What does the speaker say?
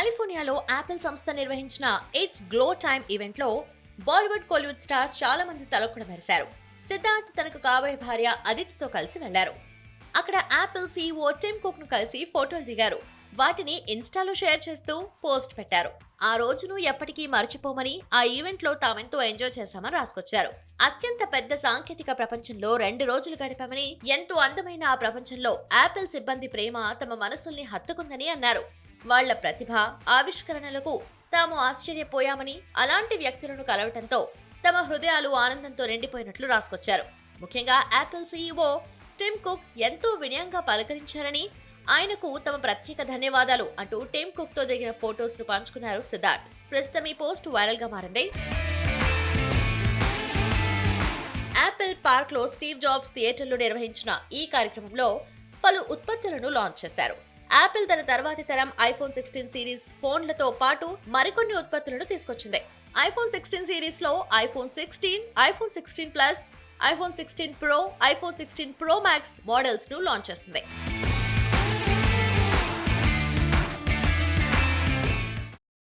కాలిఫోర్నియాలో Apple సంస్థ నిర్వహించిన it's glow time ఈవెంట్లో బాలీవుడ్ కోలీవుడ్ స్టార్స్ చాలా మంది తలొక్కడ మెరిశారు. సిద్ధార్థ్ తనకు కాబోయే భార్య అదితితో కలిసి వెళ్ళారు. అక్కడ యాపిల్ సీఈఓ టిమ్ కుక్ను కలిసి ఫోటోలు దిగారు. వాటిని ఇన్స్టాలో షేర్ చేస్తూ పోస్ట్ పెట్టారు. ఆ రోజును ఎప్పటికీ మర్చిపోమని ఆ ఈవెంట్లో తామెంతో ఎంజాయ్ చేశామని రాసుకొచ్చారు. అత్యంత పెద్ద సాంకేతిక ప్రపంచంలో రెండు రోజులు గడిపామని ఎంతో అందమైన ఆ ప్రపంచంలో యాపిల్ సిబ్బంది ప్రేమ తమ మనసుల్ని హత్తుకుందని అన్నారు. వాళ్ళ ప్రతిభ ఆవిష్కరణలకు తాము ఆశ్చర్యపోయామని అలాంటి వ్యక్తులను కలవటంతో తమ హృదయాలు ఆనందంతో నిండిపోయినట్లు రాసుకొచ్చారు. ముఖ్యంగా యాపిల్ సీఈఓ టిమ్ కుక్ ఎంతో వినయంగా పలకరించారని ఆయనకు తమ ప్రత్యేక ధన్యవాదాలు అంటూ టిమ్ కుక్తో దిగిన ఫొటోస్ను పంచుకున్నారు సిద్ధార్థ్. ప్రస్తుతం ఈ పోస్ట్ వైరల్గా మారింది. యాపిల్ పార్క్లో స్టీవ్ జాబ్స్ థియేటర్లో నిర్వహించిన ఈ కార్యక్రమంలో పలు ఉత్పత్తులను లాంచ్ చేశారు. యాపిల్ తన తర్వాతి తరం ఐఫోన్ సిక్స్టీన్ సిరీస్ ఫోన్లతో పాటు మరికొన్ని ఉత్పత్తులను తీసుకొచ్చింది. ఐఫోన్ సిక్స్టీన్ సిరీస్లో iPhone sixteen iPhone sixteen plus iPhone sixteen pro iPhone sixteen pro max మోడల్స్ను launch చేసింది